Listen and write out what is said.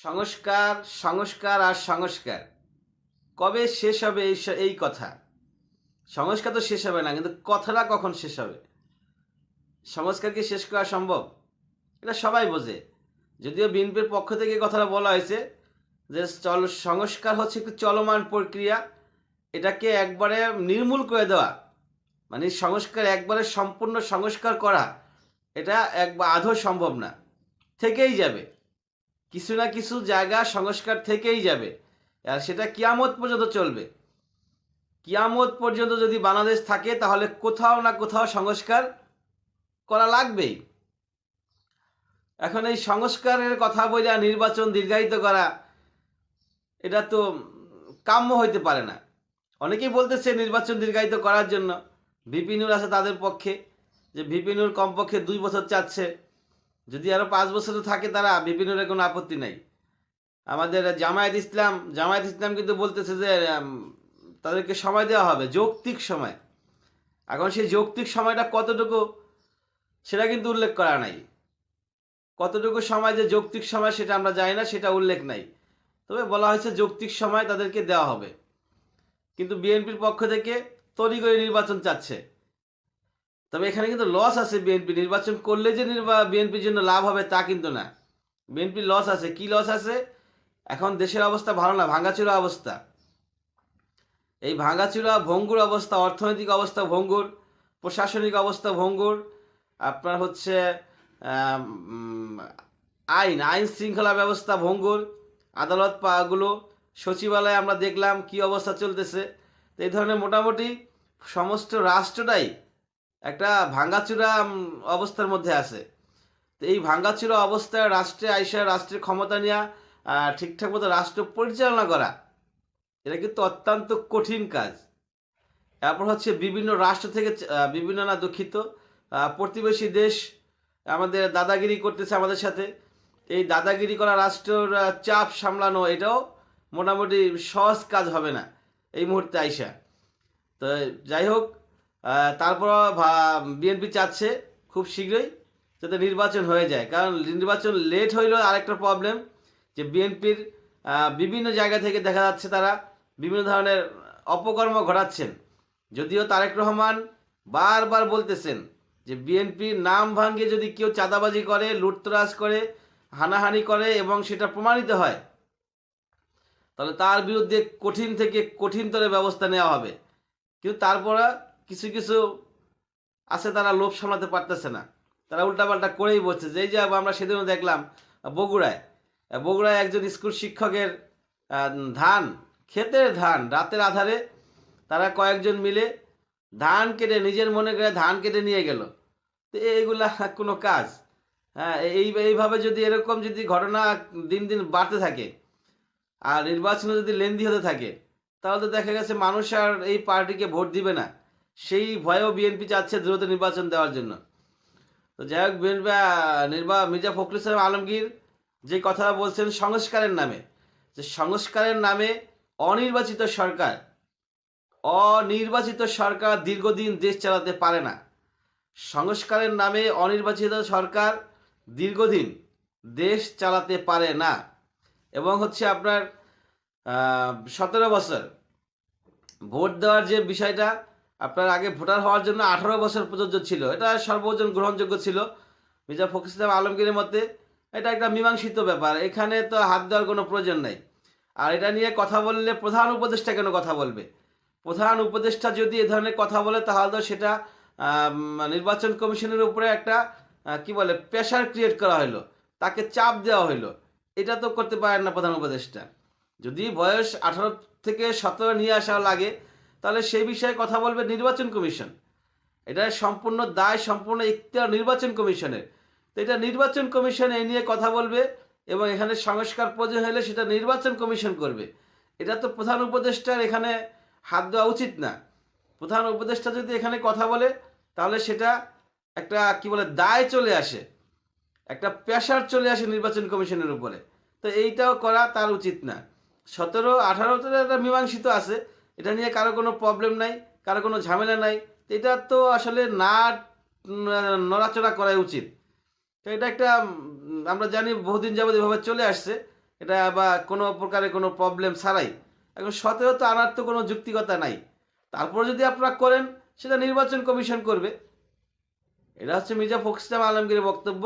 সংস্কার সংস্কার আর সংস্কার। কবে শেষ হবে এই এই কথা? সংস্কার তো শেষ হবে না, কিন্তু কথাটা কখন শেষ হবে? সংস্কার কি শেষ করা সম্ভব? এটা সবাই বোঝে। যদিও বিএনপির পক্ষ থেকে কথাটা বলা হয়েছে যে চল সংস্কার হচ্ছে একটি চলমান প্রক্রিয়া। এটাকে একবারে নির্মূল করে দেওয়া। মানে সংস্কার একবারে সম্পূর্ণ সংস্কার করা, এটা একবার আধো সম্ভব না। থেকেই যাবে। কিছু না কিছু জায়গা সংস্কার থেকেই যাবে। আর সেটা কিয়ামত পর্যন্ত চলবে। কিয়ামত পর্যন্ত যদি বাংলাদেশ থাকে, তাহলে কোথাও না কোথাও সংস্কার করা লাগবেই। এখন এই সংস্কারের কথা বলে নির্বাচন দীর্ঘায়িত করা, এটা তো কাম্য হইতে পারে না। অনেকেই বলতেছে নির্বাচন দীর্ঘায়িত করার জন্য। ভিপিনুর আছে তাদের পক্ষে, যে ভিপিনুর কমপক্ষে দুই বছর চাচ্ছে। যদি আরও পাঁচ বছর থাকে তারা বিপিনুরের কোনো আপত্তি নাই। আমাদের জামায়াত ইসলাম জামায়াত ইসলাম কিন্তু বলতেছে যে তাদেরকে সময় দেওয়া হবে, যৌক্তিক সময়। এখন সেই যৌক্তিক সময়টা কতটুকু, সেটা কিন্তু উল্লেখ করা নাই। কতটুকু সময় যে যৌক্তিক সময় সেটা আমরা জানি না, সেটা উল্লেখ নাই। তবে বলা হয়েছে যৌক্তিক সময় তাদেরকে দেওয়া হবে। কিন্তু বিএনপির পক্ষ থেকে তৈরি করে নির্বাচন চাচ্ছে। তবে এখানে কিন্তু লস আছে বিএনপি নির্বাচন করলে যে বিএনপির জন্য লাভ হবে তা কিন্তু না। বিএনপির লস আছে। কি লস আছে? এখন দেশের অবস্থা ভালো না ভাঙাচুরা অবস্থা। এই ভাঙাচুরা ভঙ্গুর অবস্থা, অর্থনৈতিক অবস্থা ভঙ্গুর, প্রশাসনিক অবস্থা ভঙ্গুর। আপনার হচ্ছে আইন আইন শৃঙ্খলা ব্যবস্থা ভঙ্গুর। আদালত পাগুলো, সচিবালয়ে আমরা দেখলাম কি অবস্থা চলতেছে। তো এই ধরনের মোটামুটি সমস্ত রাষ্ট্রটাই একটা ভাঙ্গাচুরা অবস্থার মধ্যে আছে। তো এই ভাঙ্গাচুরা অবস্থায় রাষ্ট্রে আইসা রাষ্ট্রের ক্ষমতা নেওয়া ঠিকঠাক মতো রাষ্ট্র পরিচালনা করা, এটা কিন্তু অত্যন্ত কঠিন কাজ। তারপর হচ্ছে বিভিন্ন রাষ্ট্র থেকে বিভিন্ন না দুঃখিত প্রতিবেশী দেশ আমাদের দাদাগিরি করতেছে আমাদের সাথে। এই দাদাগিরি করা রাষ্ট্রের চাপ সামলানো, এটাও মোটামুটি সহজ কাজ হবে না, এই মুহূর্তে আইসা। তো যাই হোক তারপর বিএনপি চাচ্ছে খুব শীঘ্রই যাতে নির্বাচন হয়ে যায়। কারণ নির্বাচন লেট হইলেও আরেকটা প্রবলেম যে বিএনপির বিভিন্ন জায়গা থেকে দেখা যাচ্ছে তারা বিভিন্ন ধরনের অপকর্ম ঘটাচ্ছেন। যদিও তারেক রহমান বারবার বলতেছেন যে বিএনপির নাম ভাঙ্গে যদি কেউ চাঁদাবাজি করে, লুটতরাজ করে, হানাহানি করে এবং সেটা প্রমাণিত হয়, তাহলে তার বিরুদ্ধে কঠিন থেকে কঠিনতর ব্যবস্থা নেওয়া হবে। কিন্তু তারপরে কিছু কিছু আছে তারা লোভ সামলাতে পারতেছে না। তারা উল্টাপাল্টা করেই বলছে যেই এই যে আমরা সেদিনও দেখলাম, বগুড়ায় বগুড়ায় একজন স্কুল শিক্ষকের ধান, ক্ষেতের ধান রাতের আধারে তারা কয়েকজন মিলে ধান কেটে নিজের মনে করে ধান কেটে নিয়ে গেল। তো এইগুলা কোনো কাজ। হ্যাঁ এই, এইভাবে যদি এরকম যদি ঘটনা দিন দিন বাড়তে থাকে আর নির্বাচনে যদি লেন্দি হতে থাকে, তাহলে তো দেখা গেছে মানুষ আর এই পার্টিকে ভোট দিবে না। সেই ভয়েও বিএনপি চাচ্ছে দ্রুত নির্বাচন দেওয়ার জন্য। তো যাই হোক, বিএনপি নির্বা, মির্জা ফখরুল ইসলাম আলমগীর যে কথা বলছেন সংস্কারের নামে, যে সংস্কারের নামে অনির্বাচিত সরকার অনির্বাচিত সরকার দীর্ঘদিন দেশ চালাতে পারে না। সংস্কারের নামে অনির্বাচিত সরকার দীর্ঘদিন দেশ চালাতে পারে না। এবং হচ্ছে আপনার সতেরো বছর ভোট দেওয়ার যে বিষয়টা আপনার আগে ভোটার হওয়ার জন্য আঠারো বছর প্রযোজ্য ছিল। এটা সর্বজন গ্রহণযোগ্য ছিল। মির্জা ফখরুল ইসলাম আলমগীরের মতে এটা একটা মীমাংসিত ব্যাপার। এখানে তো হাত দেওয়ার কোনো প্রয়োজন নাই। আর এটা নিয়ে কথা বললে প্রধান উপদেষ্টা কেন কথা বলবে? প্রধান উপদেষ্টা যদি এ ধরনের কথা বলে, তাহলে তো সেটা নির্বাচন কমিশনের উপরে একটা কি বলে প্রেশার ক্রিয়েট করা হলো তাকে চাপ দেওয়া হলো এটা তো করতে পারেন না প্রধান উপদেষ্টা। যদি বয়স আঠারো থেকে সতেরো নিয়ে আসা লাগে তাহলে সেই বিষয়ে কথা বলবে নির্বাচন কমিশন। এটা সম্পূর্ণ দায়, সম্পূর্ণ ইখতিয়ার নির্বাচন কমিশনের। তো এটা নির্বাচন কমিশন এই নিয়ে কথা বলবে এবং এখানে সংস্কার প্রয়োজন হলে সেটা নির্বাচন কমিশন করবে। এটা তো প্রধান উপদেষ্টার এখানে হাত দেওয়া উচিত না। প্রধান উপদেষ্টা যদি এখানে কথা বলে, তাহলে সেটা একটা, কি বলে, দায় চলে আসে। একটা প্রেশার চলে আসে নির্বাচন কমিশনের উপরে। তো এইটাও করা তার উচিত না। সতেরো, আঠারোতে একটা মীমাংসিত আছে। এটা নিয়ে কারও কোনো প্রবলেম নাই, কারও কোনো ঝামেলা নাই। এটা তো আসলে না নড়াচড়া করাই উচিত। তো এটা একটা আমরা জানি বহুদিন যাবত এভাবে চলে আসছে। এটা বা কোনো প্রকারে কোনো প্রবলেম ছাড়াই। এখন সতেরো তো আনার তো কোনো যুক্তিকতা নাই। তারপরে যদি আপনারা করেন, সেটা নির্বাচন কমিশন করবে। এটা হচ্ছে মির্জা ফখরুল ইসলাম আলমগীরের বক্তব্য।